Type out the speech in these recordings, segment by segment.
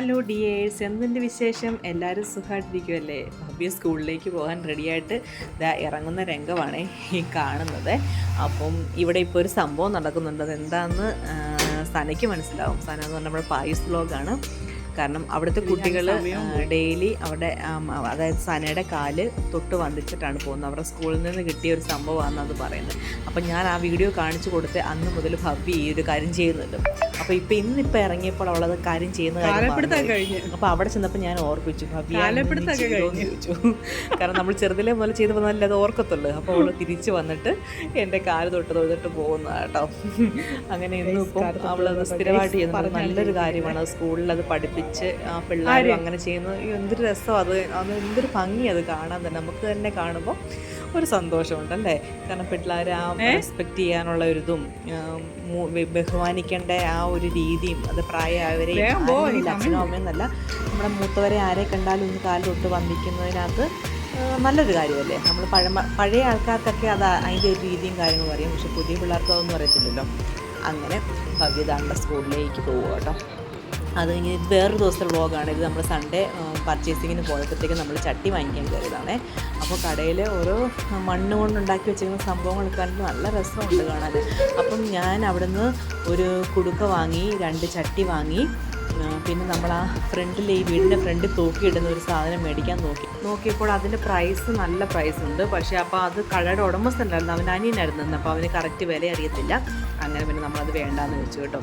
Hello dears എന്തിന്റെ വിശേഷം? എല്ലാവരും സുഖമായിട്ടിരിക്കുമല്ലേ ഭവ്യ സ്കൂളിലേക്ക് പോകാൻ റെഡിയായിട്ട് ഇതാ ഇറങ്ങുന്ന രംഗമാണ് ഈ കാണുന്നത്. അപ്പം ഇവിടെ ഇപ്പോൾ ഒരു സംഭവം നടക്കുന്നുണ്ട്. അതെന്താണെന്ന് സനയ്ക്ക് മനസ്സിലാവും. സന എന്ന് പറഞ്ഞാൽ നമ്മുടെ പായസ് വ്ലോഗാണ് കാരണം അവിടുത്തെ കുട്ടികൾ ഡെയിലി അവിടെ അതായത് സനയുടെ കാൽ തൊട്ട് വന്നിച്ചിട്ടാണ് പോകുന്നത്. അവരുടെ സ്കൂളിൽ നിന്ന് കിട്ടിയ ഒരു സംഭവമാണെന്ന് അത് പറയുന്നത്. അപ്പം ഞാൻ ആ വീഡിയോ കാണിച്ചു കൊടുത്ത് അന്ന് മുതൽ ഭവ്യ ഈ ഒരു കാര്യം ചെയ്യുന്നുണ്ട്. അപ്പോൾ ഇപ്പം ഇന്നിപ്പോൾ ഇറങ്ങിയപ്പോൾ അവളത് കാര്യം ചെയ്യുന്ന കാര്യം അപ്പോൾ അവിടെ ചെന്നപ്പോൾ ഞാൻ ഓർപ്പിച്ചു ഭവ്യ ചോദിച്ചു. കാരണം നമ്മൾ ചെറുതിലെ മുതൽ ചെയ്ത് വന്നാലേ അത് ഓർക്കത്തുള്ളൂ. അപ്പോൾ അവൾ തിരിച്ച് വന്നിട്ട് എന്റെ കാൽ തൊട്ട് തൊഴുതിട്ട് പോകുന്നതാണ് കേട്ടോ. അങ്ങനെ ഇന്നും ഇപ്പം അവളത് സ്ഥിരമായിട്ട് ചെയ്യുന്നത്. നല്ലൊരു കാര്യമാണ്. സ്കൂളിൽ അത് പഠിപ്പിച്ച് ആ പിള്ളേരും അങ്ങനെ ചെയ്യുന്നത് എന്തൊരു രസം അത്. അത് എന്തൊരു ഭംഗി അത് കാണാൻ തന്നെ. നമുക്ക് തന്നെ കാണുമ്പോൾ ഒരു സന്തോഷമുണ്ട് അല്ലേ? കാരണം പിള്ളേർ ആ റെസ്പെക്ട് ചെയ്യാനുള്ള ഒരു ഇതും ബഹുമാനിക്കേണ്ട ആ ഒരു രീതിയും അത് പ്രായമായവരെ അച്ഛനും അമ്മയും എന്നല്ല നമ്മുടെ മൂത്തവരെ ആരെ കണ്ടാലും ഒന്ന് കാലിൽ തൊട്ട് വന്ദിക്കുന്നതിനകത്ത് ആ, നല്ലൊരു കാര്യമല്ലേ? നമ്മൾ പഴമ പഴയ ആൾക്കാർക്കൊക്കെ അത് അതിന്റെ ഒരു രീതിയും കാര്യങ്ങളും അറിയാം. പക്ഷെ പുതിയ പിള്ളേർക്ക് അതൊന്നും അറിയത്തില്ലല്ലോ. അങ്ങനെ ഭവ്യതാണ്ട സ്കൂളിലേക്ക് പോവുക കേട്ടോ. അത് കഴിഞ്ഞ് ഇത് വേറൊരു ദിവസത്തെ വ്ളോഗാണ്. ഇത് നമ്മൾ സൺഡേ പർച്ചേസിങ്ങിന് പോയപ്പോഴത്തേക്കും നമ്മൾ ചട്ടി വാങ്ങിക്കാൻ കയറിയതാണേ. അപ്പോൾ കടയിൽ ഓരോ മണ്ണ് കൊണ്ട് ഉണ്ടാക്കി വെച്ചിരിക്കുന്ന സംഭവങ്ങളൊക്കെ കണ്ടിട്ട് നല്ല രസമുണ്ട് കാണാൻ. അപ്പം ഞാൻ അവിടുന്ന് ഒരു കുടുക്ക വാങ്ങി രണ്ട് ചട്ടി വാങ്ങി. പിന്നെ നമ്മൾ ആ ഫ്രണ്ടിൽ ഈ വീടിന്റെ ഫ്രണ്ടിൽ തൂക്കിയിടുന്ന ഒരു സാധനം മേടിക്കാൻ നോക്കി. നോക്കിയപ്പോൾ അതിന്റെ പ്രൈസ് നല്ല പ്രൈസ് ഉണ്ട്. പക്ഷേ അപ്പോൾ അത് കടയുടെ ഉടമസ്ഥനായിരുന്നു അവൻ അനിയനായിരുന്നു അപ്പോൾ അവന് കറക്റ്റ് വില അറിയത്തില്ല അങ്ങനെ പിന്നെ നമ്മളത് വേണ്ടാന്ന് വെച്ചു കേട്ടോ.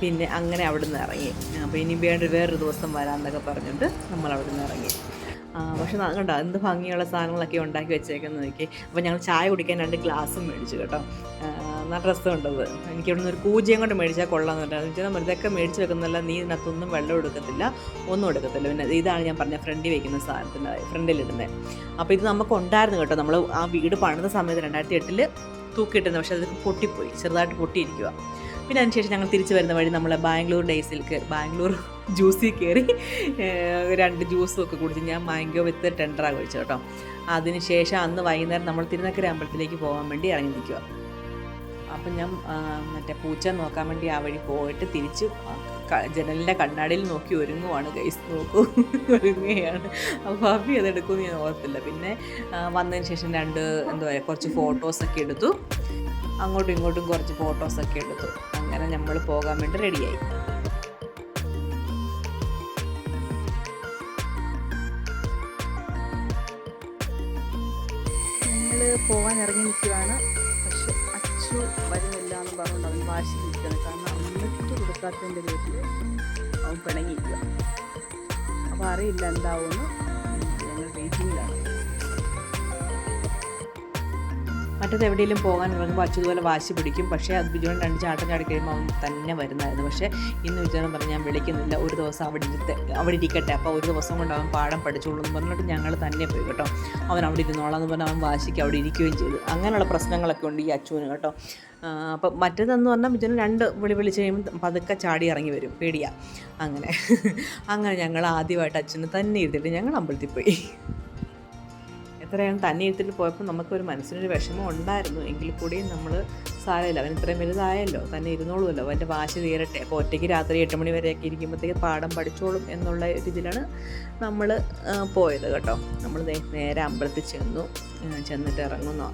പിന്നെ അങ്ങനെ അവിടെ നിന്ന് ഇറങ്ങി. അപ്പോൾ ഇനി വേണ്ട വേറൊരു ദിവസം വരാമെന്നൊക്കെ പറഞ്ഞിട്ട് നമ്മൾ അവിടെ നിന്ന് ഇറങ്ങി പക്ഷേ കണ്ടോ എന്ത് ഭംഗിയുള്ള സാധനങ്ങളൊക്കെ ഉണ്ടാക്കി വെച്ചേക്കുന്നത് നോക്കി. അപ്പോൾ ഞങ്ങൾ ചായ കുടിക്കാൻ രണ്ട് ഗ്ലാസ്സും മേടിച്ചു കേട്ടോ. നല്ല രസമുണ്ടത്. എനിക്ക് ഇവിടുന്ന് ഒരു കൂജയും കൊണ്ട് മേടിച്ചാൽ കൊള്ളാമെന്ന് പറഞ്ഞാൽ വെച്ചാൽ നമ്മൾ ഇതൊക്കെ മേടിച്ച് വെക്കുന്നില്ല നീ ഇതിനകത്തൊന്നും വെള്ളം എടുക്കത്തില്ല ഒന്നും എടുക്കത്തില്ല. പിന്നെ ഇതാണ് ഞാൻ പറഞ്ഞ ഫ്രണ്ടിൽ വെക്കുന്ന സാധനത്തിന്റെ ഫ്രണ്ടിലിടുന്നത് അപ്പോൾ ഇത് നമുക്ക് ഉണ്ടായിരുന്നു കേട്ടോ. നമ്മൾ ആ വീട് പണിത സമയത്ത് രണ്ടായിരത്തി എട്ടിൽ തൂക്കിയിട്ടുണ്ട് പക്ഷേ അത് പൊട്ടിപ്പോയി ചെറുതായിട്ട് പൊട്ടിയിരിക്കുക പിന്നെ അതിനുശേഷം ഞങ്ങൾ തിരിച്ചു വരുന്ന വഴി നമ്മൾ ബാംഗ്ലൂർ ഡേയ്സിൽ ബാംഗ്ലൂർ ജ്യൂസിൽ കയറി രണ്ട് ജ്യൂസും ഒക്കെ കുടിച്ച് ഞാൻ മാംഗോ വിത്ത് ടെൻഡറാണ് കഴിച്ചു കേട്ടോ. അതിനുശേഷം അന്ന് വൈകുന്നേരം നമ്മൾ തിരുനക്കര അമ്പലത്തിലേക്ക് പോകാൻ വേണ്ടി ഇറങ്ങി നിൽക്കുക അപ്പം ഞാൻ മറ്റേ പൂച്ച നോക്കാൻ വേണ്ടി ആ വഴി പോയിട്ട് തിരിച്ച് ജനലിന്റെ കണ്ണാടിയിൽ നോക്കി ഒരുങ്ങുവാണ് ഗൈസ് നോക്കൂ ഒരുങ്ങുകയാണ്. അപ്പോൾ അഭി അതെടുക്കുമെന്ന് ഞാൻ ഓർത്തില്ല. പിന്നെ വന്നതിന് ശേഷം രണ്ട് എന്താ പറയുക കുറച്ച് ഫോട്ടോസൊക്കെ എടുത്തു. അങ്ങോട്ടും ഇങ്ങോട്ടും കുറച്ച് ഫോട്ടോസൊക്കെ എടുത്തു. അങ്ങനെ നമ്മൾ പോകാൻ വേണ്ടി റെഡിയായി ഞങ്ങൾ പോകാൻ ഇറങ്ങി നിൽക്കുകയാണ്. പക്ഷെ അച്ചു വരുന്നില്ല എന്ന് പറഞ്ഞുകൊണ്ട് അവൻ വാശി നിൽക്കുന്നത് കാരണം അമ്മയ്ക്ക് കൊടുക്കാത്തതിന്റെ പേരിൽ അവൻ പിണങ്ങിയിരിക്കുക അപ്പോൾ അറിയില്ല എന്താവുമെന്ന് ഞങ്ങൾ വെയിറ്റിങ്ങിലാണ് മറ്റത് എവിടെയെങ്കിലും പോകാൻ ഇറങ്ങുമ്പോൾ അച്ഛതുപോലെ വാശി പിടിക്കും. പക്ഷേ അത് ബിജുവിന് രണ്ട് ചാട്ടം ചാടി കഴിയുമ്പോൾ അവൻ തന്നെ വരുന്നതായിരുന്നു. പക്ഷേ ഇന്ന് വിജയൻ പറഞ്ഞ് ഞാൻ വിളിക്കുന്നില്ല. ഒരു ദിവസം അവിടെ ഇരുത്തെ അവിടെ ഇരിക്കട്ടെ. അപ്പോൾ ഒരു ദിവസം കൊണ്ട് അവൻ പാഠം പഠിച്ചോളൂ എന്ന് പറഞ്ഞിട്ട് ഞങ്ങൾ തന്നെ പോയി കേട്ടോ. അവൻ അവിടെ ഇരുന്നോളാം എന്ന് പറഞ്ഞാൽ അവൻ വാശിക്ക് അവിടെ ഇരിക്കുകയും ചെയ്തു. അങ്ങനെയുള്ള പ്രശ്നങ്ങളൊക്കെ ഉണ്ട് ഈ അച്ചുവിന് കേട്ടോ. അപ്പം മറ്റേതെന്ന് പറഞ്ഞാൽ വിജയൻ രണ്ട് വിളി വിളിച്ച് കഴിയുമ്പോൾ പതുക്കെ ചാടി ഇറങ്ങി വരും. പേടിയാ. അങ്ങനെ. അങ്ങനെ ഞങ്ങൾ ആദ്യമായിട്ട് അച്ഛനെ തന്നെ ഇരുത്തിട്ട് ഞങ്ങൾ അമ്പലത്തിൽ പോയി. എത്രയാണ് തന്നെ ഇരുത്തിട്ട് പോയപ്പോൾ നമുക്കൊരു മനസ്സിനൊരു വിഷമം ഉണ്ടായിരുന്നു. എങ്കിൽ കൂടിയും നമ്മൾ സാരമില്ല. അവൻ ഇത്രയും വലുതായല്ലോ. തന്നെ ഇരുന്നോളൂല്ലോ അവന്റെ വാശി തീരട്ടെ. അപ്പോൾ ഒറ്റയ്ക്ക് രാത്രി എട്ട് മണി വരെയൊക്കെ ഇരിക്കുമ്പോഴത്തേക്ക് പാഠം പഠിച്ചോളും എന്നുള്ള രീതിയിലാണ് നമ്മൾ പോയത് കേട്ടോ. നമ്മൾ നേരെ അമ്പലത്തിൽ ചെന്നു. ചെന്നിട്ട് ഇറങ്ങുന്നു.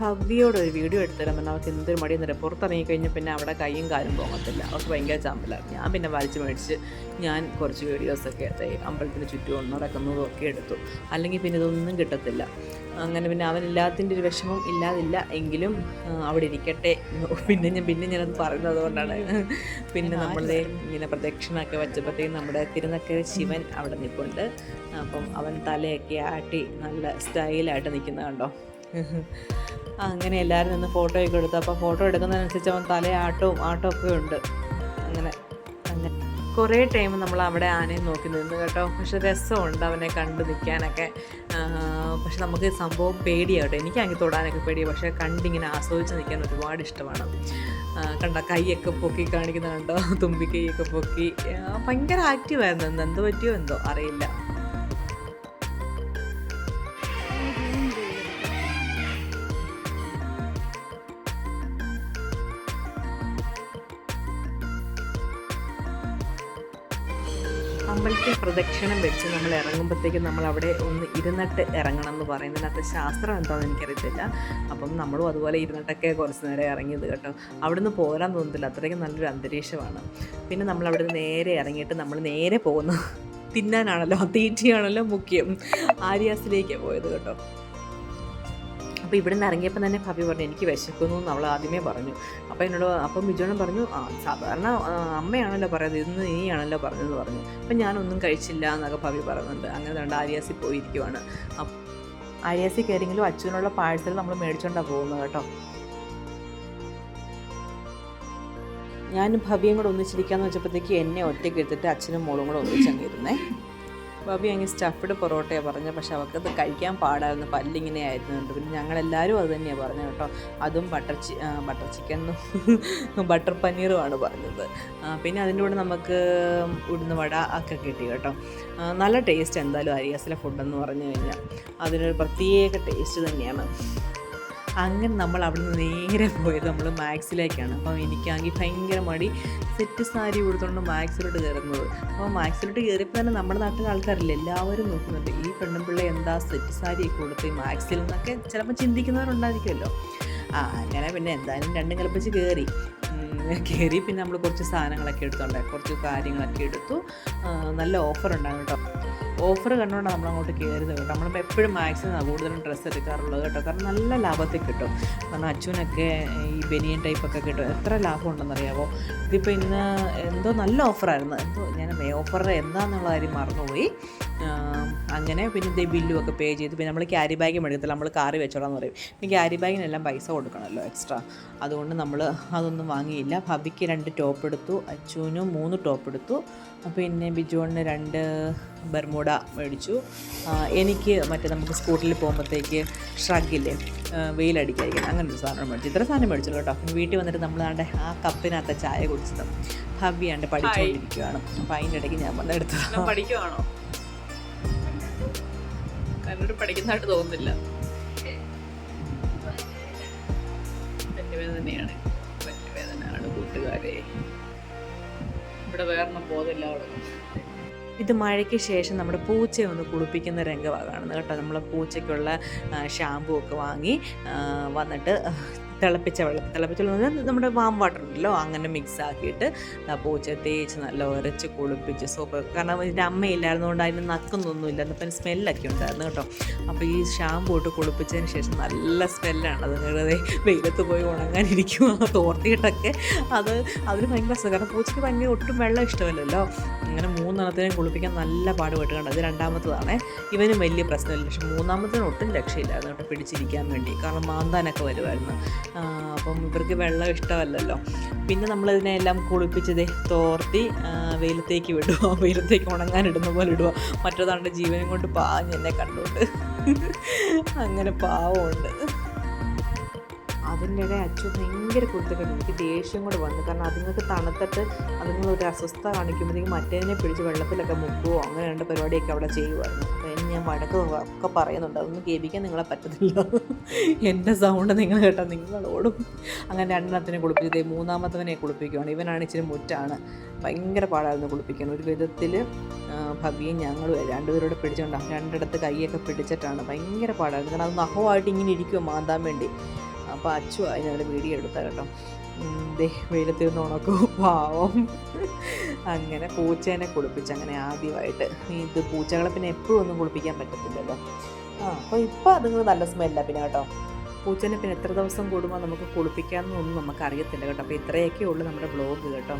ഭവ്യയോട് ഒരു വീഡിയോ എടുത്തരാമെന്ന് അവൾക്ക് എന്തൊരു മടി എന്നറിയാം? പുറത്തിറങ്ങി കഴിഞ്ഞാൽ പിന്നെ അവിടെ കൈയും കാലും പോകത്തില്ല അവൾക്ക് ഭയങ്കര ചാമ്പലാണ് ഞാൻ പിന്നെ വലിച്ചു മേടിച്ച് ഞാൻ കുറച്ച് വീഡിയോസൊക്കെ അമ്പലത്തിന് ചുറ്റും നടക്കുന്നതും ഒക്കെ എടുത്തു. അല്ലെങ്കിൽ പിന്നെ ഇതൊന്നും കിട്ടത്തില്ല. അങ്ങനെ പിന്നെ അവനില്ലാത്തതിന്റെ ഒരു വിഷമം ഇല്ലാതില്ല. എങ്കിലും അവിടെ ഇരിക്കട്ടെ. പിന്നെ ഞാൻ പിന്നെ ഞാനത് പറയുന്നത് കൊണ്ടാണ് പിന്നെ നമ്മളെ ഇങ്ങനെ പ്രദക്ഷിണമൊക്കെ വെച്ചപ്പോഴത്തേക്കും നമ്മുടെ തിരുനക്കര ശിവൻ അവിടെ നിൽപ്പുണ്ട്. അപ്പം അവൻ തലയൊക്കെ ആട്ടി നല്ല സ്റ്റൈലായിട്ട് നിൽക്കുന്ന കണ്ടോ? അങ്ങനെ എല്ലാവരും നിന്ന് ഫോട്ടോയൊക്കെ എടുത്തു. അപ്പോൾ ഫോട്ടോ എടുക്കുന്നതിനനുസരിച്ച് അവൻ തലയാട്ടവും ആട്ടവും ഒക്കെ ഉണ്ട്. അങ്ങനെ അങ്ങനെ. കുറേ ടൈം നമ്മൾ അവിടെ ആനയെ നോക്കി നിന്ന് കേട്ടോ. പക്ഷെ രസമുണ്ട് അവനെ കണ്ടു നിൽക്കാനൊക്കെ. പക്ഷെ നമുക്ക് സംഭവം പേടിയാട്ടോ എനിക്കാണെങ്കിൽ തൊടാനൊക്കെ പേടിയാണ് പക്ഷേ കണ്ടിങ്ങനെ ആസ്വദിച്ച് നിൽക്കാൻ ഒരുപാട് ഇഷ്ടമാണ്. കണ്ട കൈയൊക്കെ പൊക്കി കാണിക്കുന്ന കണ്ടോ? തുമ്പിക്കൈയൊക്കെ പൊക്കി. ഭയങ്കര ആക്റ്റീവായിരുന്നു എന്ത് പറ്റിയോ എന്തോ അറിയില്ല. അമ്പലത്തിൽ പ്രദക്ഷിണം വെച്ച് നമ്മൾ ഇറങ്ങുമ്പോഴത്തേക്കും നമ്മൾ അവിടെ ഒന്ന് ഇരുന്നിട്ട് ഇറങ്ങണം എന്ന് പറയുന്നതിനകത്ത് ശാസ്ത്രം എന്താണെന്ന് എനിക്കറിയത്തില്ല. അപ്പം നമ്മളും അതുപോലെ ഇരുന്നിട്ടൊക്കെ കുറച്ച് നേരം ഇറങ്ങിയത് കേട്ടോ. അവിടെ നിന്ന് പോരാൻ തോന്നുന്നില്ല അത്രയ്ക്കും നല്ലൊരു അന്തരീക്ഷമാണ്. പിന്നെ നമ്മൾ അവിടെ നേരെ ഇറങ്ങിയിട്ട് നമ്മൾ നേരെ പോകുന്നു തിന്നാനാണല്ലോ തീറ്റയാണല്ലോ മുഖ്യം ആര്യാസിലേക്ക് പോയത് കേട്ടോ. അപ്പോൾ ഇവിടെ നിന്ന് ഇറങ്ങിയപ്പോൾ തന്നെ ഭാവി പറഞ്ഞു എനിക്ക് വിശക്കുന്നു എന്ന് അവൾ ആദ്യമേ പറഞ്ഞു. അപ്പോൾ എന്നോട് അപ്പം ബിജോണം പറഞ്ഞു ആ സാധാരണ അമ്മയാണല്ലോ പറയുന്നത് ഇന്ന് നീയാണല്ലോ പറഞ്ഞതെന്ന് പറഞ്ഞു. അപ്പം ഞാനൊന്നും കഴിച്ചില്ല എന്നൊക്കെ ഭാവി പറയുന്നുണ്ട്. അങ്ങനെ രണ്ട് ആര്യാസിൽ പോയിരിക്കുവാണ്. ആര്യാസി കയറിയെങ്കിലും അച്ഛനുള്ള പാഴ്സൽ നമ്മൾ മേടിച്ചോണ്ടാണ് പോകുന്നത് കേട്ടോ. ഞാനും ഭവ്യം കൂടെ ഒന്നിച്ചിരിക്കാന്ന് വെച്ചപ്പോഴത്തേക്ക് എന്നെ ഒറ്റയ്ക്ക് എടുത്തിട്ട് അച്ഛനും മോളും കൂടെ ഒന്നിച്ചങ്ങിരുന്നേ ഭവ്യ അങ്ങ് സ്റ്റഫ്ഡ് പൊറോട്ടയാണ് പറഞ്ഞത്. പക്ഷെ അവൾക്കത് കഴിക്കാൻ പാടായിരുന്നു. പല്ലിങ്ങനെ ആയിരുന്നുണ്ട് പിന്നെ ഞങ്ങളെല്ലാവരും അത് തന്നെയാണ് പറഞ്ഞത് കേട്ടോ. അതും ബട്ടർ ചി ബട്ടർ ചിക്കനും ബട്ടർ പനീറുമാണ് പറഞ്ഞത്. പിന്നെ അതിന്റെ കൂടെ നമുക്ക് ഉഴുന്ന് വട ഒക്കെ കിട്ടി കേട്ടോ. നല്ല ടേസ്റ്റ് എന്തായാലും അരിയാസിലെ ഫുഡെന്ന് പറഞ്ഞു കഴിഞ്ഞാൽ. അതിനൊരു പ്രത്യേക ടേസ്റ്റ് തന്നെയാണ്. അങ്ങനെ നമ്മൾ അവിടെ നിന്ന് നേരെ പോയത് നമ്മൾ മാക്സിലേക്കാണ്. അപ്പം എനിക്കാണെങ്കിൽ ഭയങ്കര മടി. സെറ്റ് സാരി കൊടുത്തുകൊണ്ട് മാക്സിലോട്ട് കയറുന്നത്. അപ്പോൾ മാക്സിലോട്ട് കയറിയപ്പോൾ തന്നെ നമ്മുടെ നാട്ടിലെ ആൾക്കാരില്ല എല്ലാവരും നോക്കുന്നുണ്ട്. ഈ പെണ്ണുപിള്ള എന്താ സെറ്റ് സാരി കൊടുത്ത് മാക്സിൽ എന്നൊക്കെ ചിലപ്പോൾ ചിന്തിക്കുന്നവരുണ്ടായിരിക്കുമല്ലോ. ആ അങ്ങനെ പിന്നെ എന്തായാലും രണ്ടും കളിപ്പിച്ച് കയറി. കയറി പിന്നെ നമ്മൾ കുറച്ച് സാധനങ്ങളൊക്കെ എടുത്തോണ്ട് കുറച്ച് കാര്യങ്ങളൊക്കെ എടുത്തു. നല്ല ഓഫർ ഉണ്ടാകും കേട്ടോ. ഓഫർ കണ്ടുകൊണ്ട് നമ്മൾ അങ്ങോട്ട് കയറുന്നത് കേട്ടോ. നമ്മളിപ്പോൾ എപ്പോഴും മാക്സിമം കൂടുതലും ഡ്രസ്സ് എടുക്കാറുള്ളത് കേട്ടോ. കാരണം നല്ല ലാഭത്തിൽ കിട്ടും. കാരണം അച്ഛനൊക്കെ ഈ ബനിയൻ ടൈപ്പൊക്കെ കിട്ടും. എത്ര ലാഭം ഉണ്ടെന്നറിയാമോ ഇതിപ്പോൾ ഇന്ന് എന്തോ നല്ല ഓഫറായിരുന്നു. എന്തോ ഞാൻ ഓഫർ എന്താണെന്നുള്ള കാര്യം മറന്നുപോയി. അങ്ങനെ പിന്നെ ഇതേ ബില്ലും ഒക്കെ പേ ചെയ്ത്. പിന്നെ നമ്മൾ ക്യാരി ബാഗ് എടുക്കത്തില്ല. നമ്മൾ കാറി വെച്ചോളാന്ന് പറയും. പിന്നെ ക്യാരി ബാഗിനെല്ലാം പൈസ കൊടുക്കണമല്ലോ എക്സ്ട്രാ അതുകൊണ്ട് നമ്മൾ അതൊന്നും വാങ്ങിയില്ല. ഭബിക്ക് രണ്ട് ടോപ്പ് എടുത്തു. അച്ചുവിനും മൂന്ന് ടോപ്പ് എടുത്തു. പിന്നെ ബിജുവിന് രണ്ട് ബർമുട മേടിച്ചു. എനിക്ക് മറ്റേ നമുക്ക് സ്കൂട്ടറിൽ പോകുമ്പോഴത്തേക്ക് ഷ്രഗില്ലേ വെയിലടിക്കാതിരിക്കാൻ അങ്ങനെ ഒരു സാധനം മേടിച്ചു. ഇത്ര സാധനം മേടിച്ചല്ലോ കേട്ടോ. പിന്നെ വീട്ടിൽ വന്നിട്ട് നമ്മൾ ആണ്ട് ആ കപ്പിനകത്ത് ചായ കുടിച്ചത്. ഹവ്യാണ്ട് പഠിച്ചുകൊണ്ടിരിക്കുകയാണ് അപ്പം അതിന്റെ ഇടയ്ക്ക് ഞാൻ വന്നെടുത്തത് പഠിക്കുവാണോ? പഠിക്കുന്നതായിട്ട് തോന്നുന്നില്ല. പല്ലുവേദനയാണ് വേദനയാണ് കൂട്ടുകാരെ. ഇവിടെ വേറെ പോകുന്നില്ല അവിടെ ഇത് മഴയ്ക്ക് ശേഷം നമ്മുടെ പൂച്ചയെ ഒന്ന് കുളിപ്പിക്കുന്ന രംഗമാണ് കേട്ടോ. നമ്മൾ പൂച്ചയ്ക്കുള്ള ഷാമ്പു ഒക്കെ വാങ്ങി വന്നിട്ട് തിളപ്പിച്ച വെള്ളം തിളപ്പിച്ച വെള്ളം എന്ന് പറഞ്ഞാൽ നമ്മുടെ വാം വാട്ടർ ഉണ്ടല്ലോ അങ്ങനെ മിക്സ് ആക്കിയിട്ട് പൂച്ച തേച്ച് നല്ല ഉരച്ച് കുളിപ്പിച്ച് സോപ്പ് കാരണം ഇതിന്റെ അമ്മയില്ലായിരുന്നുകൊണ്ട് അതിന് നക്കുന്നൊന്നും ഇല്ല എന്നപ്പം സ്മെല്ലൊക്കെ ഉണ്ടായിരുന്നു കേട്ടോ. അപ്പോൾ ഈ ഷാമ്പു ഇട്ട് കുളിപ്പിച്ചതിന് ശേഷം നല്ല സ്മെല്ലാണ് അത് വെറുതെ വെയിലത്ത് പോയി ഉണങ്ങാനിരിക്കും തോർത്തിയിട്ടൊക്കെ അത് അതിന് ഭയങ്കര സുഖം കാരണം പൂച്ചയ്ക്ക് ഭയങ്കര ഒട്ടും വെള്ളം ഇഷ്ടമല്ലല്ലോ. അങ്ങനെ മൂന്നെണ്ണത്തിനെയും കുളിപ്പിക്കാൻ നല്ല പാടുപെട്ട് കണ്ടത് അത് രണ്ടാമത്തതാണ്. ഇവനും വലിയ പ്രശ്നമില്ല. പക്ഷെ മൂന്നാമത്തിന് ഒട്ടും രക്ഷയില്ലായിരുന്നു കേട്ടോ പിടിച്ചിരിക്കാൻ വേണ്ടി. കാരണം മാന്താനൊക്കെ വരുമായിരുന്നു അപ്പം ഇവർക്ക് വെള്ളം ഇഷ്ടമല്ലല്ലോ. പിന്നെ നമ്മളിതിനെല്ലാം കുളിപ്പിച്ചത് തോർത്തി വെയിലത്തേക്ക് വിടുക വെയിലത്തേക്ക് ഉണങ്ങാനിടുന്ന പോലെ ഇടുക മറ്റേതാണ്ട് ജീവനും കൊണ്ട് പാഞ്ഞ് എന്നെ കണ്ടുകൊണ്ട് അങ്ങനെ പാവമുണ്ട്. അതിന്റെ അച്ഛൻ ഭയങ്കര കുരുത്തക്കെട്ട് എനിക്ക് ദേഷ്യം കൂടെ വന്നു. കാരണം അതുങ്ങൾക്ക് തണുത്തിട്ട് അതുങ്ങൾ ഒരു അസ്വസ്ഥ കാണിക്കുമ്പോഴത്തേക്കും മറ്റേതിനെ പിടിച്ച് വെള്ളത്തിലൊക്കെ മുക്കുവോ അങ്ങനെ രണ്ട് പരിപാടിയൊക്കെ അവിടെ ചെയ്യുമായിരുന്നു അതിന് ഞാൻ വഴക്ക് ഒക്കെ പറയുന്നുണ്ട്. അതൊന്നും കേൾപ്പിക്കാൻ നിങ്ങളെ പറ്റത്തില്ല. എന്റെ സൗണ്ട് നിങ്ങൾ കേട്ടാൽ നിങ്ങളോടും അങ്ങനെ രണ്ടെണ്ണത്തിനെ കുളിപ്പിച്ചത് മൂന്നാമത്തവനെ കുളിപ്പിക്കുകയാണ് ഇവനാണ് ഇച്ചിരി മുറ്റാണ്. ഭയങ്കര പാടായിരുന്നു കുളിപ്പിക്കാൻ. ഒരു വിധത്തിൽ ഭവിയും ഞങ്ങളും രണ്ടുപേരോട് പിടിച്ചുകൊണ്ടാണ് രണ്ടിടത്ത് കൈയൊക്കെ പിടിച്ചിട്ടാണ്. ഭയങ്കര പാടായിരുന്നു. കാരണം അത് നഖമായിട്ട് ഇങ്ങനെ ഇരിക്കുമോ മാന്താൻ വേണ്ടി. അപ്പോൾ അച്ചു അതിനകത്ത് വീഡിയോ എടുത്ത കേട്ടോ. വെയിലത്തിരുന്ന് ഉണക്കും. പാവം. അങ്ങനെ പൂച്ചേനെ കുളിപ്പിച്ച് അങ്ങനെ ആദ്യമായിട്ട്. ഇത് പൂച്ചകളെ പിന്നെ എപ്പോഴും ഒന്നും കുളിപ്പിക്കാൻ പറ്റത്തില്ലല്ലോ. ആ അപ്പോൾ ഇപ്പോൾ അതുങ്ങൾ നല്ല സ്മെല്ല പിന്നെ കേട്ടോ. പൂച്ചേനെ പിന്നെ എത്ര ദിവസം കൂടുമ്പോൾ നമുക്ക് കുളിപ്പിക്കാമെന്നൊന്നും നമുക്ക് അറിയത്തില്ല കേട്ടോ. അപ്പോൾ ഇത്രയൊക്കെ ഉള്ളൂ നമ്മുടെ ബ്ലോഗ് കേട്ടോ.